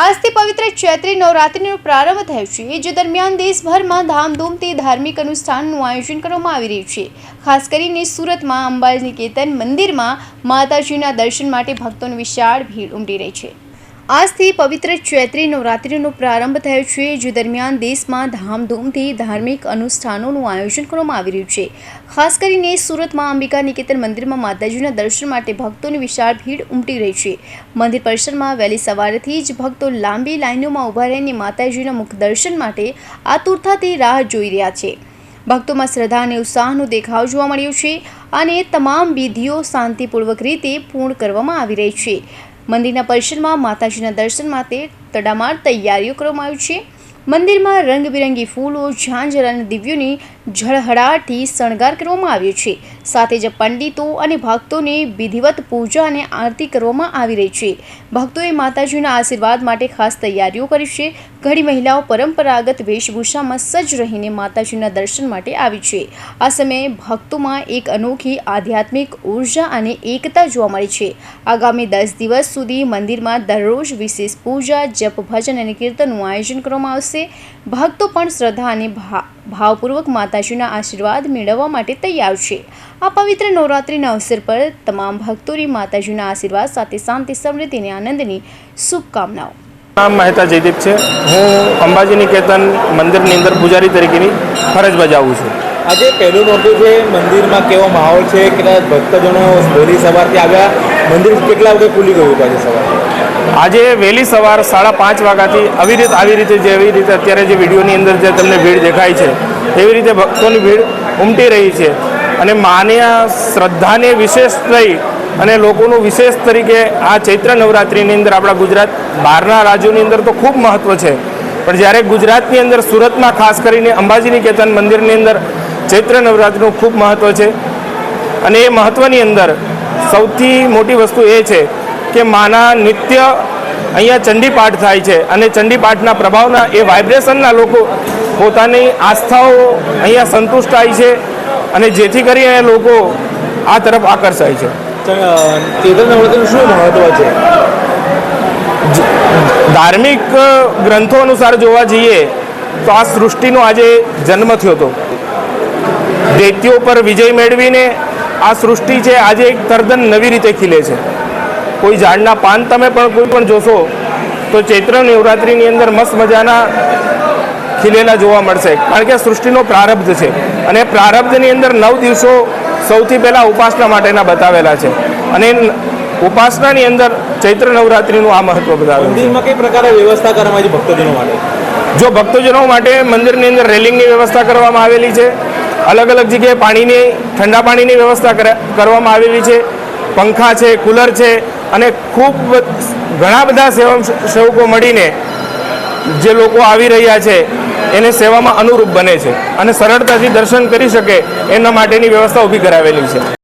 આજથી પવિત્ર ચૈત્રી નવરાત્રિનો પ્રારંભ થયો છે, જે દરમિયાન દેશભરમાં ધામધૂમથી ધાર્મિક અનુષ્ઠાનનું આયોજન કરવામાં આવી રહ્યું છે. ખાસ કરીને સુરતમાં અંબાજી નિકેતન મંદિરમાં માતાજીના દર્શન માટે ભક્તોની વિશાળ ભીડ ઉમટી રહી છે. આજથી પવિત્ર ચૈત્રી નવરાત્રિનો પ્રારંભ થયો છે, જે દરમિયાન દેશમાં ધામધૂમથી ધાર્મિક અનુષ્ઠાનોનું આયોજન કરવામાં આવી રહ્યું છે. ખાસ કરીને સુરતમાં અંબિકા નિકેતન મંદિરમાં માતાજીના દર્શન માટે ભક્તોની વિશાળ ભીડ ઉમટી રહી છે. મંદિર પરિસરમાં વહેલી સવારથી જ ભક્તો લાંબી લાઈનોમાં ઊભા રહીને માતાજીના મુખ દર્શન માટે આતુરતાથી રાહ જોઈ રહ્યા છે. ભક્તોમાં શ્રદ્ધા અને ઉત્સાહનો દેખાવ જોવા મળ્યો છે અને તમામ વિધિઓ શાંતિપૂર્વક રીતે પૂર્ણ કરવામાં આવી રહી છે. મંદિરના પરિસરમાં માતાજીના દર્શન માટે તડામાર તૈયારીઓ કરવામાં આવી છે. મંદિરમાં રંગબેરંગી ફૂલો, ઝાંઝર અને દિવ્યોની ઝળહળાટથી શણગાર કરવામાં આવ્યો છે. સાથે જ પંડિતો અને ભક્તોને વિધિવત પૂજા અને આરતી કરવામાં આવી રહી છે. ભક્તોએ માતાજીના આશીર્વાદ માટે ખાસ તૈયારીઓ કરી છે. ઘણી મહિલાઓ પરંપરાગત વેશભૂષામાં સજ્જ રહીને માતાજીના દર્શન માટે આવી છે. આ સમયે ભક્તોમાં એક અનોખી આધ્યાત્મિક ઊર્જા અને એકતા જોવા મળી છે. આગામી દસ દિવસ સુધી મંદિરમાં દરરોજ વિશેષ પૂજા, જપ, ભજન અને કીર્તનનું આયોજન કરવામાં આવશે. ભક્તો પણ શ્રદ્ધા અને ભાવપૂર્વક માતાજીના આશીર્વાદ મેળવવા માટે તૈયાર છે. આ પવિત્ર નવરાત્રિના અવસર પર તમામ ભક્તોની માતાજીના આશીર્વાદ સાથે શાંતિ સમૃદ્ધિ અને આનંદની શુભકામનાઓ. નામ મહેતા જયદીપ છે. હું અંબાજી નિકેતન મંદિરની અંદર પૂજારી તરીકેની ફરજ બજાવું છું. આજે પહેલું નોરતું છે મંદિરમાં કેવો માહોલ છે કેટલા ભક્તજનો વહેલી સવારથી આવ્યા મંદિર કેટલા વાગે ખુલી ગયું આજે સવારે? આજે વહેલી સવાર સાડા પાંચ વાગ્યાથી આવી રીતે આવી રીતે જેવી રીતે અત્યારે જે વિડીયોની અંદર જે તમને ભીડ દેખાય છે, એવી રીતે ભક્તોની ભીડ ઉમટી રહી છે. અને માન્ય શ્રદ્ધાને વિશેષ થઈ અને લોકોનું વિશેષ તરીકે આ ચૈત્ર નવરાત્રિની અંદર આપણા ગુજરાત બહારના રાજ્યોની અંદર તો ખૂબ મહત્ત્વ છે. પણ જ્યારે ગુજરાતની અંદર સુરતમાં ખાસ કરીને અંબાજી કેતન મંદિરની અંદર ચૈત્ર નવરાત્રિનું ખૂબ મહત્ત્વ છે. અને એ મહત્ત્વની અંદર સૌથી મોટી વસ્તુ એ છે કે માના નિત્ય અહીંયા ચંડીપાઠ થાય છે અને ચંડીપાઠના પ્રભાવના એ વાઇબ્રેશનના લોકો પોતાની આસ્થાઓ અહીંયા સંતુષ્ટ થાય છે અને જેથી કરીને લોકો આ તરફ આકર્ષાય છે. નવરાત્રિનું શું મહત્વ છે? ધાર્મિક ગ્રંથો અનુસાર જોવા જઈએ તો આ સૃષ્ટિનો આજે જન્મ થયો હતો. દૈત્યો પર વિજય મેળવીને આ સૃષ્ટિ છે આજે એક તદ્દન નવી રીતે ખીલે છે. કોઈ ઝાડના પાન તમે પણ કોઈ પણ જોશો તો ચૈત્ર નવરાત્રિની અંદર મસ્ત મજાના ખીલેલા જોવા મળશે. કારણ કે સૃષ્ટિનો પ્રારબ્ધ છે. અને પ્રારબ્ધની અંદર નવ દિવસો સૌથી પહેલાં ઉપાસના માટેના બતાવેલા છે. અને ઉપાસનાની અંદર ચૈત્ર નવરાત્રિનું આ મહત્વ મંદિરમાં કઈ પ્રકારે વ્યવસ્થા કરવામાં આવી ભક્તજનો માટે? જો ભક્તજનો માટે મંદિરની અંદર રેલિંગની વ્યવસ્થા કરવામાં આવેલી છે. અલગ અલગ જગ્યાએ પાણીની ઠંડા પાણીની વ્યવસ્થા કરા- કરવામાં આવેલી છે. પંખા છે કુલર છે. અને ખૂબ ઘણા બધા સેવા સેવકો મળીને જે લોકો આવી રહ્યા છે, એને સેવામાં અનુરૂપ બને છે અને સરળતાથી દર્શન કરી શકે એના માટેની વ્યવસ્થા ઊભી કરાવેલી છે.